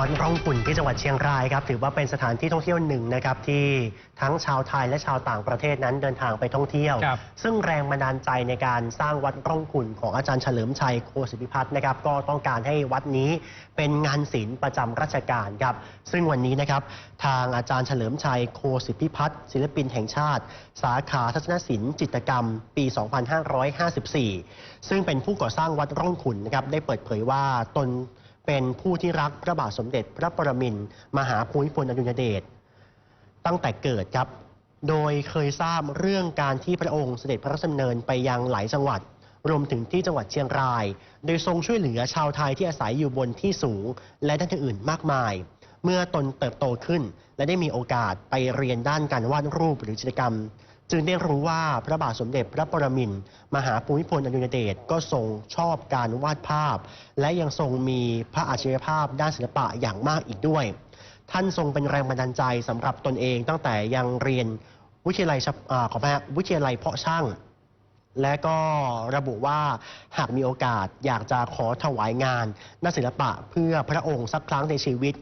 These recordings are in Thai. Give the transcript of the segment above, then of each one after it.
วัดร่องขุ่นที่จังหวัดเชียงรายครับถือว่าเป็นสถานที่ท่องเที่ยวหนึ่งนะครับที่ทั้งชาวไทยและชาวต่างประเทศนั้นเดินทางไปท่องเที่ยวครับซึ่งแรงบันดาลใจในการสร้างวัดร่องขุ่นของอาจารย์เฉลิมชัยโคสิทธิพัฒน์นะครับก็ต้องการให้วัดนี้เป็นงานศิลป์ประจำราชการครับซึ่งวันนี้นะครับทางอาจารย์เฉลิมชัยโคสิทธิพัฒน์ศิลปินแห่งชาติ สาขาทัศนศิลป์จิตรกรรม ปี 2554 ซึ่งเป็นผู้ก่อสร้างวัดร่องขุ่นนะครับได้เปิดเผยว่าตน เป็นผู้ที่รักพระบาทสมเด็จพระปรมินทรมหาภูมิพลอดุลยเดชตั้งแต่เกิดครับ โดยเคยทราบเรื่องการที่พระองค์เสด็จพระราชดำเนินไปยังหลายจังหวัด รวมถึงที่จังหวัดเชียงราย โดยทรงช่วยเหลือชาวไทยที่อาศัยอยู่บนที่สูง และด้านอื่นๆมากมาย เมื่อตนเติบโตขึ้น และได้มีโอกาสไปเรียนด้านการวาดรูปหรือจิตรกรรม จึงได้รู้ว่าพระบาทสมเด็จพระปรมินทรมหาภูมิพลอดุลยเดชก็ทรงชอบการวาดภาพ และยังทรงมีพระอัจฉริยภาพด้านศิลปะอย่างมากอีกด้วย ท่านทรงเป็นแรงบันดาลใจสำหรับตนเองตั้งแต่ยังเรียนวิทยาลัยอขออภัยครับวิทยาลัยเพาะช่าง และก็ระบุว่าหากมีโอกาสอยากจะขอถวายงานด้านศิลปะเพื่อพระองค์สักครั้งในชีวิต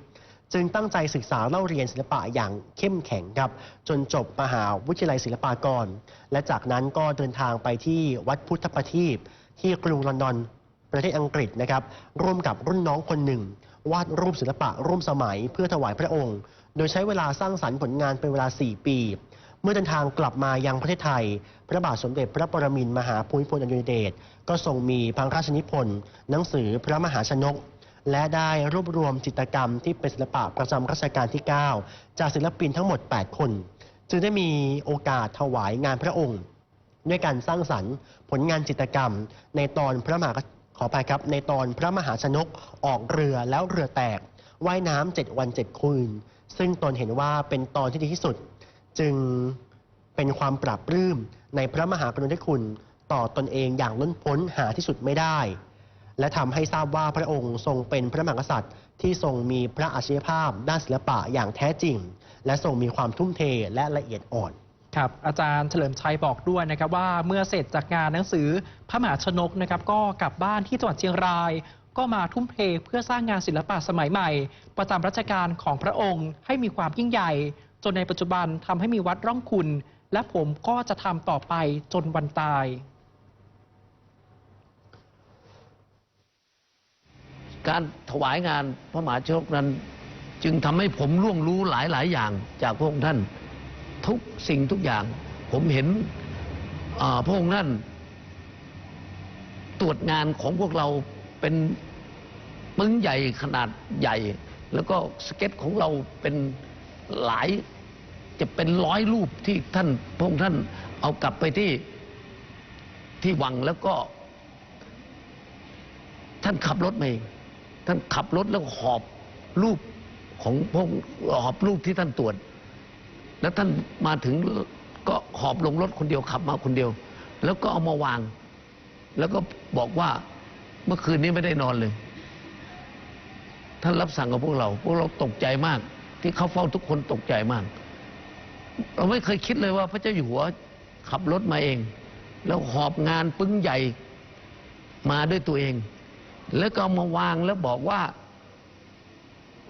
จึงตั้งใจศึกษาเล่าเรียนศิลปะอย่างเข้มแข็งครับ จนจบมหาวิทยาลัยศิลปากร และจากนั้นก็เดินทางไปที่วัดพุทธประทีปที่กรุงลอนดอนประเทศอังกฤษนะครับ ร่วมกับรุ่นน้องคนหนึ่ง วาดรูปศิลปะร่วมสมัยเพื่อถวายพระองค์ โดยใช้เวลาสร้างสรรค์ผลงานเป็นเวลา 4 ปี เมื่อเดินทางกลับมายังประเทศไทย พระบาทสมเด็จพระปรมินทรมหาภูมิพลอดุลยเดชก็ทรงมีพระราชนิพนธ์หนังสือพระมหาชนก และได้รวบรวมจิตรกรรมที่เป็นศิลปะประจำรัชกาลที่ 9 จากศิลปินทั้งหมด 8 คน จึงได้มีโอกาสถวายงานพระองค์ ด้วยการสร้างสรรค์ผลงานจิตรกรรม ในตอนพระมหาขอไปครับ ในตอนพระมหาชนกออกเรือแล้วเรือแตกว่ายน้ำเจ็ดวันเจ็ดคืน ซึ่งตนเห็นว่าเป็นตอนที่ดีที่สุด จึงเป็นความปราบปลื้มในพระมหากรุณาธิคุณ ต่อตนเองอย่างล้นพ้นหาที่สุดไม่ได้ และทำให้ทราบว่าพระองค์ทรงเป็นพระมหากษัตริย์ ที่ทรงมีพระอัจฉริยภาพ ด้านศิลปะอย่างแท้จริง และทรงมีความทุ่มเทและละเอียดอ่อนครับอาจารย์เฉลิมชัยบอกด้วยนะครับว่าเมื่อเสร็จจากงานหนังสือพระมหาชนกนะครับก็กลับบ้านที่จังหวัดเชียงราย ก็มาทุ่มเทเพื่อสร้างงานศิลปะสมัยใหม่ ประจำรัชกาลของพระองค์ให้มีความยิ่งใหญ่ จนในปัจจุบันทำให้มีวัดร่องคุณ และผมก็จะทำต่อไปจนวันตาย การถวายงานพระมหาชนกนั้น จึงทำให้ผมล่วงรู้หลายหลาย ๆ อย่างจากพระองค์ท่าน ทุกสิ่งทุกอย่าง ผมเห็นพระองค์ท่านตรวจงานของพวกเราเป็นปึ้งใหญ่ขนาดใหญ่ แล้วก็สเก็ตของเราเป็นหลายจะเป็นร้อยรูปที่ท่านพระองค์ท่านเอากลับไปที่ที่วังแล้วก็ ท่านขับรถมาเอง ท่านขับรถแล้วหอบรูปของพวกหอบรูปที่ท่านตรวจ แล้วท่านมาถึงก็หอบลงรถคนเดียวขับมาคนเดียว แล้วก็เอามาวาง แล้วก็บอกว่าเมื่อคืนนี้ไม่ได้นอนเลย ท่านรับสั่งกับพวกเรา พวกเราตกใจมาก ที่เขาเฝ้าทุกคนตกใจมาก เราไม่เคยคิดเลยว่าพระเจ้าอยู่หัวขับรถมาเอง แล้วหอบงานปึ้งใหญ่มาด้วยตัวเอง แล้วก็เอามาวางแล้วบอกว่า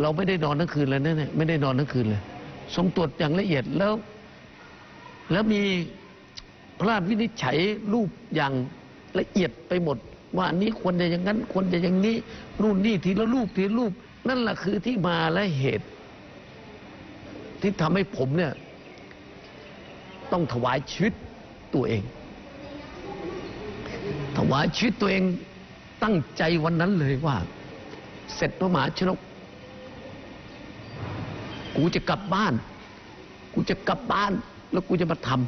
เราไม่ได้นอนทั้งคืนเลยนะเนี่ยไม่ได้นอนทั้งคืนเลยทรงตรวจอย่างละเอียดแล้ว แล้วมีพระราชวินิจฉัยรูปอย่างละเอียดไปหมด ว่าอันนี้ควรจะอย่างนั้นควรจะอย่างนี้นู่นนี่ทีละรูปทีละรูป นั่นแหละคือที่มาและเหตุ ที่ทำให้ผมเนี่ย ต้องถวายชีวิตตัวเอง ถวายชีวิตตัวเอง ตั้งใจวันนั้นเลยว่า เสร็จพระมหาชนก กูจะกลับบ้าน กูจะกลับบ้าน แล้วกูจะมาทำ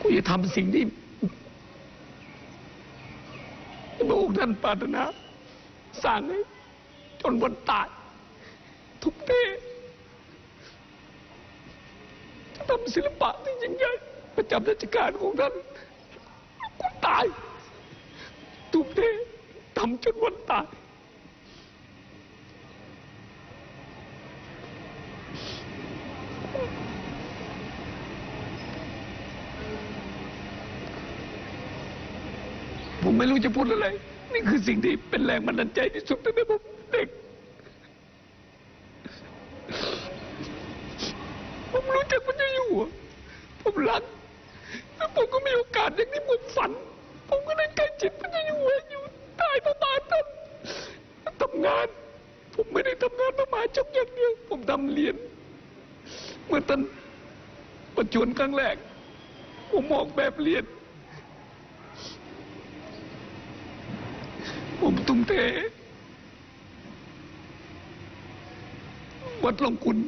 กูจะทำสิ่งที่พระองค์ท่านปรารถนาสร้างให้จนวันตายทุกเทจะทำศิลปะที่ยิ่งใหญ่ประจำราชการของท่าน ตาย ทุกเททำจนวันตาย ผมไม่รู้จะพูดอะไร นี่คือสิ่งที่เป็นแรงบันดาลใจที่สุดตั้งแต่ผมเด็กผมรู้จักพระเจ้าอยู่ ผมรักแล้วผมก็มีโอกาสอย่างที่ผมฝัน ผมก็ได้ใกล้ชิดพระเจ้าอยู่หัวอยู่ใต้พระบาทท่านทำงาน ผม ได้ทำงานพระมาชนกอย่างเดียว ผมทำเรียนเมื่อท่านประชวรครั้งแรก ผมออกแบบเรียนผมตุ้มเทวัดลงคุณ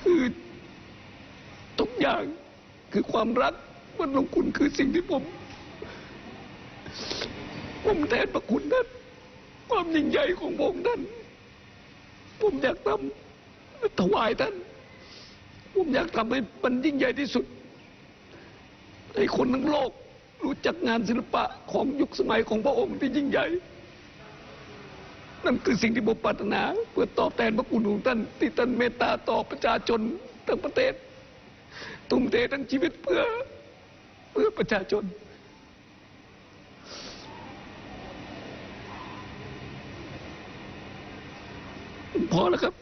คือทุกอย่างคือความรักวัดลงคุณคือสิ่งที่ผม ผมแทนพระคุณท่าน ความยิ่งใหญ่ของพระองค์ท่านผมอยากทำถวายท่าน ผมอยากทำให้มันยิ่งใหญ่ที่สุด ให้คนทั้งโลก รู้จักงานศิลปะของยุคสมัยของพระองค์ที่ยิ่งใหญ่ นั่นคือสิ่งที่ผมปรารถนา เพื่อตอบแทนพระคุณของท่านที่ท่านเมตตาต่อประชาชนทั้งประเทศ ทุ่มเททั้งชีวิตเพื่อเพื่อประชาชน พอแล้วครับ